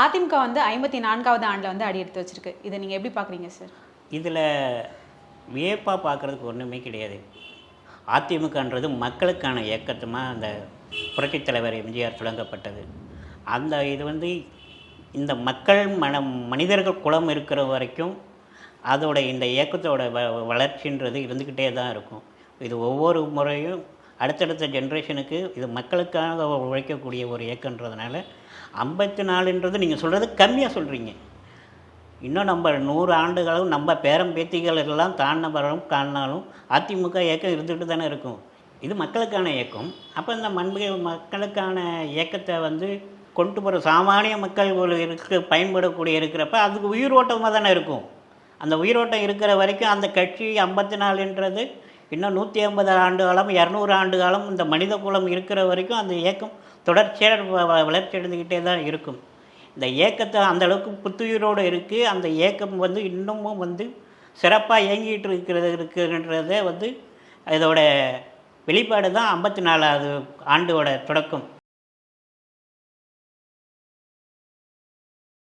அதிமுக வந்து ஐம்பத்தி நான்காவது ஆண்டில் வந்து அடி எடுத்து வச்சிருக்கு. இதை நீங்கள் எப்படி பார்க்குறீங்க சார்? இதில் வியப்பாக பார்க்குறதுக்கு ஒன்றுமே கிடையாது. அதிமுகன்றது மக்களுக்கான இயக்கத்துமாக அந்த புரட்சித் தலைவர் எம்ஜிஆர் தொடங்கப்பட்டது அந்த இது வந்து இந்த மக்கள் மனம் மனிதர்கள் குலம் இருக்கிற வரைக்கும் அதோட இந்த இயக்கத்தோட வ வளர்ச்சின்றது இருந்துக்கிட்டே தான் இருக்கும். இது ஒவ்வொரு முறையும் அடுத்தடுத்த ஜென்ரேஷனுக்கு இது மக்களுக்காக உழைக்கக்கூடிய ஒரு இயக்கன்றதுனால ஐம்பத்தி நாலுன்றது நீங்கள் சொல்கிறது கம்மியாக சொல்கிறீங்க இன்னும் நம்ம நூறு ஆண்டுகளும் நம்ம பேரம் பேத்திகள் எல்லாம் தாண்டின பிறகும் காணினாலும் அதிமுக இயக்கம் இருந்துகிட்டு தானே இருக்கும். இது மக்களுக்கான இயக்கம். அப்போ இந்த மண்பு மக்களுக்கான இயக்கத்தை வந்து கொண்டு போகிற சாமானிய மக்கள் ஒரு இருக்கு பயன்படக்கூடிய இருக்கிறப்ப அதுக்கு உயிரோட்டமாக தானே இருக்கும். அந்த உயிரோட்டம் இருக்கிற வரைக்கும் அந்த கட்சி ஐம்பத்தி நாலுன்றது இன்னும் நூற்றி ஐம்பது ஆண்டு காலம் இரநூறு ஆண்டு காலம் இந்த மனித குலம் இருக்கிற வரைக்கும் அந்த இயக்கம் தொடர்ச்சியாக வ- வளர்ச்சி அடைந்துக்கிட்டே தான் இருக்கும். இந்த இயக்கத்தை அந்தளவுக்கு புத்துயிரோடு இருக்குது அந்த இயக்கம் வந்து இன்னமும் வந்து சிறப்பாக இயங்கிட்டு இருக்கிறது இருக்குன்றத வந்து இதோட வெளிப்பாடு தான் ஐம்பத்தி நாலாவது ஆண்டோட தொடக்கம்.